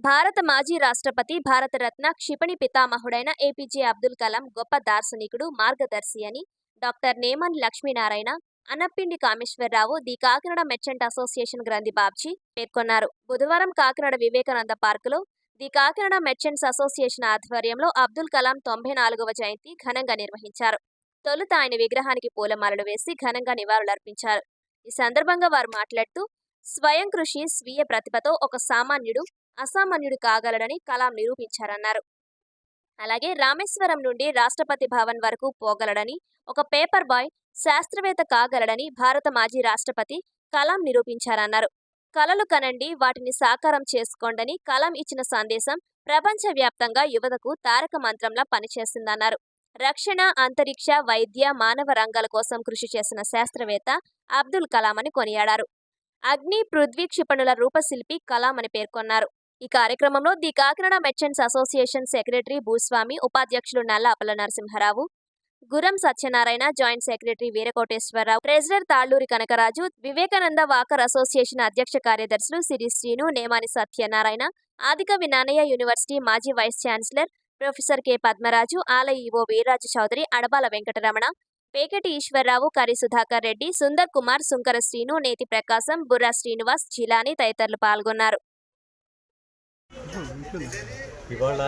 భారత మాజీ రాష్ట్రపతి భారతరత్న క్షిపణి పితామహుడైన ఏపీజే అబ్దుల్ కలాం గొప్ప దార్శనికుడు మార్గదర్శి అని doctor Neman Lakshminarayana Anappindi Kameswararao the Kakinada merchant association Granthi Babji పేర్కొన్నారు. బుధవారం కాకినాడ వివేకానంద పార్కులో ది కాకినాడ మెర్చెంట్స్ అసోసియేషన్ ఆధ్వర్యంలో అబ్దుల్ కలాం తొంభై నాలుగవ జయంతి ఘనంగా నిర్వహించారు. తొలుత ఆయన విగ్రహానికి పూలమాలలు వేసి ఘనంగా నివాళులర్పించారు. ఈ సందర్భంగా వారు మాట్లాడుతూ స్వయం కృషి స్వీయ ప్రతిభతో ఒక సామాన్యుడు అసామాన్యుడు కాగలడని కలాం నిరూపించారన్నారు. అలాగే రామేశ్వరం నుండి రాష్ట్రపతి భవన్ వరకు పోగలడని ఒక పేపర్ బాయ్ శాస్త్రవేత్త కాగలడని భారత మాజీ రాష్ట్రపతి కలాం నిరూపించారన్నారు. కలలు కనండి వాటిని సాకారం చేసుకోండని కలాం ఇచ్చిన సందేశం ప్రపంచవ్యాప్తంగా యువతకు తారక మంత్రంలా పనిచేసిందన్నారు రక్షణ అంతరిక్ష వైద్య మానవ రంగాల కోసం కృషి చేసిన శాస్త్రవేత్త అబ్దుల్ కలాం అని కొనియాడారు. అగ్ని పృథ్వీ క్షిపణుల రూపశిల్పి కలాం అని పేర్కొన్నారు. ఈ కార్యక్రమంలో the Kakinada merchants association secretary భూస్వామి ఉపాధ్యక్షులు Nalla Appala Narasimharao Guram Satyanarayana joint secretary Veerakoteswararao treasurer Talluri Kanakaraju Vivekananda walker association అధ్యక్ష కార్యదర్శులు సిరి శ్రీను నేమాని సత్యనారాయణ ఆదిక నానయ్య యూనివర్సిటీ మాజీ vice chancellor professor K Padmaraju ఆలయ ఈవో వీర్రాజు చౌదరి అడబాల వెంకటరమణ పేకెటి ఈశ్వరరావు కరి సుధాకర్ రెడ్డి సుందర్ కుమార్ సుంకర శ్రీను నేతి ప్రకాశం బుర్రా శ్రీనివాస్ జిలాని తదితరులు పాల్గొన్నారు. ఇవాళ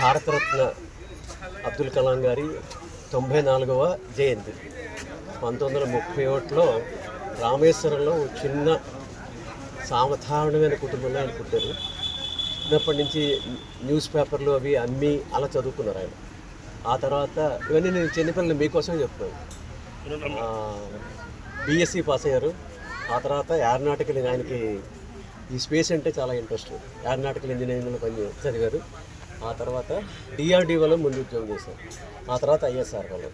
భారతరత్న అబ్దుల్ కలాం గారి తొంభై నాలుగవ జయంతి. పంతొమ్మిది వందల ముప్పై ఒకటిలో రామేశ్వరంలో చిన్న సామధారణమైన కుటుంబంలో ఆయన పుట్టారు. చిన్నప్పటి నుంచి న్యూస్ పేపర్లు అవి అమ్మి అలా చదువుకున్నారు ఆయన. ఆ తర్వాత ఇవన్నీ నేను చిన్నపిల్లలు మీకోసమే చెప్తాను బీఎస్సీ పాస్ అయ్యారు. ఆ తర్వాత ఏరోనాటికల్ ఆయనకి ఈ స్పేస్ అంటే చాలా ఇంట్రెస్ట్. ఏరోనాటికల్ ఇంజనీరింగ్లో పని చదివారు. ఆ తర్వాత డిఆర్డీఓలో ముందు ఉద్యోగం చేశారు. ఆ తర్వాత ఐఎస్ఆర్ఓలో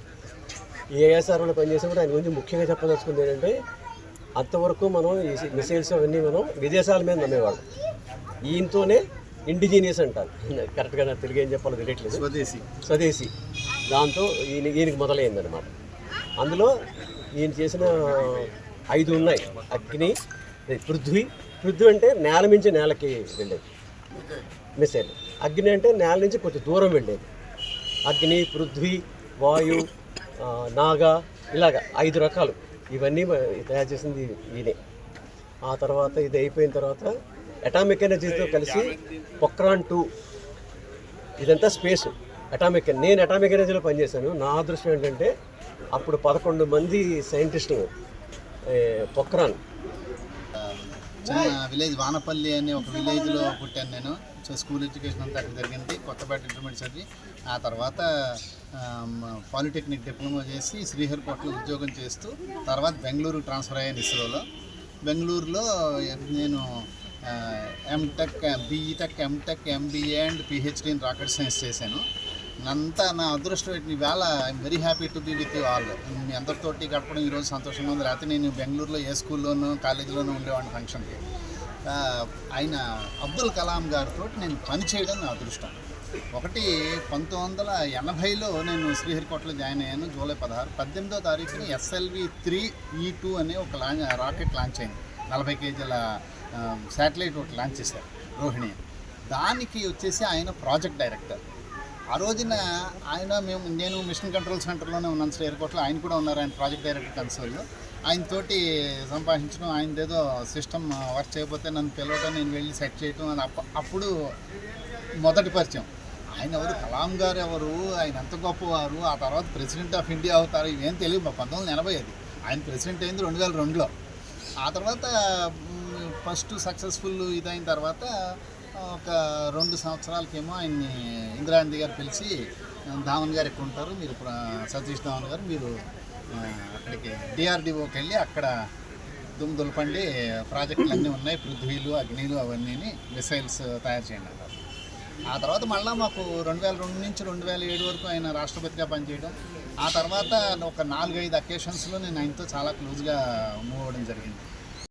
ఈ ఐఎస్ఆర్ఓలో పనిచేసినప్పుడు ఆయన గురించి ముఖ్యంగా చెప్పదలుచుకుంది ఏంటంటే అంతవరకు మనం ఈ మిసైల్స్ అవన్నీ మనం విదేశాల మీద నమ్మేవాళ్ళం. ఈయనతోనే ఇండిజీనియస్ అంటారు. కరెక్ట్గా నాకు తెలుగు ఏం చెప్పాలో తెలియట్లేదు. స్వదేశీ. స్వదేశీ. దాంతో ఈయన ఈయనకి మొదలైందనమాట అందులో ఈయన చేసిన ఐదు ఉన్నాయి. అగ్ని పృథ్వీ పృథ్వీ అంటే నేల నుంచి నేలకి వెళ్ళేది. మిసైల్ అగ్ని అంటే నేల నుంచి కొంచెం దూరం వెళ్ళేది. అగ్ని పృథ్వీ వాయు నాగ నాగా ఇలాగ ఐదు రకాలు. ఇవన్నీ తయారు చేసింది ఈయనే. ఆ తర్వాత ఇది అయిపోయిన తర్వాత అటామిక్ ఎనర్జీతో కలిసి పొక్రాన్ టూ ఇదంతా స్పేస్ అటామిక్ నేను అటామిక్ ఎనర్జీలో పనిచేశాను. నా అదృష్టం ఏంటంటే అప్పుడు పదకొండు మంది సైంటిస్టులు పొక్రాన్ చిన్న విలేజ్ వానపల్లి అనే ఒక విలేజ్లో పుట్టాను నేను. సో స్కూల్ ఎడ్యుకేషన్ అంతా అక్కడ జరిగింది. కొత్తపేట ఇంటర్మీడియట్ చదివి ఆ తర్వాత పాలిటెక్నిక్ డిప్లొమా చేసి శ్రీహరికోటలో ఉద్యోగం చేస్తూ తర్వాత బెంగళూరు ట్రాన్స్ఫర్ అయ్యాను ఇస్రోలో. బెంగళూరులో నేను MTech BTech MTech MBA and PhD in rocket science చేశాను. అంతా నా అదృష్టం. ఏంటి వేళ I'm very happy to be with you all మీ అందరితోటి గడపడం ఈరోజు సంతోషంగా ఉంది. రాత్రి నేను బెంగళూరులో ఏ స్కూల్లోనూ కాలేజీలోనూ ఉండేవాడిని ఫంక్షన్కి. ఆయన అబ్దుల్ కలాం గారితో నేను పని చేయడం నా అదృష్టం. ఒకటి పంతొమ్మిది వందల ఎనభైలో నేను శ్రీహరికోటలో జాయిన్ అయ్యాను. జూలై పదహారు పద్దెనిమిదో తారీఖున ఎస్ఎల్వి త్రీ ఈ టూ అనే ఒక లాంచ్ రాకెట్ లాంచ్ అయింది. నలభై కేజీల శాటిలైట్ ఒకటి లాంచ్ చేశారు రోహిణి. దానికి వచ్చేసి ఆయన ప్రాజెక్ట్ డైరెక్టర్. ఆ రోజున ఆయన మేము నేను మిషన్ కంట్రోల్ సెంటర్లోనే ఉన్నాను సార్ ఎయిర్పోర్ట్లో. ఆయన కూడా ఉన్నారు ఆయన ప్రాజెక్ట్ డైరెక్టర్ కన్సోల్లో. ఆయనతోటి సంభాషించడం ఆయన ఏదో సిస్టమ్ వర్క్ చేయకపోతే నన్ను పిలవటం నేను వెళ్ళి సెట్ చేయటం అని అప్ప- అప్పుడు మొదటి పరిచయం. ఆయన ఎవరు? కలాం గారు ఎవరు? ఆయన ఎంత గొప్పవారు? ఆ తర్వాత ప్రెసిడెంట్ ఆఫ్ ఇండియా అవుతారు ఇవేం తెలియదు మా పంతొమ్మిది వందల ఎనభై అది. ఆయన ప్రెసిడెంట్ అయింది రెండు వేల రెండులో. ఆ తర్వాత ఫస్ట్ సక్సెస్ఫుల్ ఇదైన తర్వాత ఒక రెండు సంవత్సరాలకేమో ఆయన్ని ఇందిరాగాంధీ గారు పిలిచి ధావన్ గారు ఎక్కువ ఉంటారు. మీరు ఇప్పుడు సతీష్ ధావన్ గారు మీరు అక్కడికి డిఆర్డిఓకి వెళ్ళి అక్కడ దుమ్ దులపండి ప్రాజెక్టులు అన్నీ ఉన్నాయి పృథ్వీలు అగ్నిలు అవన్నీ మిసైల్స్ తయారు చేయండి అన్నారు ఆ తర్వాత మళ్ళీ మాకు రెండు వేల రెండు నుంచి రెండు వేల ఏడు వరకు ఆయన రాష్ట్రపతిగా పనిచేయడం. ఆ తర్వాత ఒక నాలుగైదు అకేషన్స్లో నేను ఆయనతో చాలా క్లోజ్గా మూవ్ అవ్వడం జరిగింది.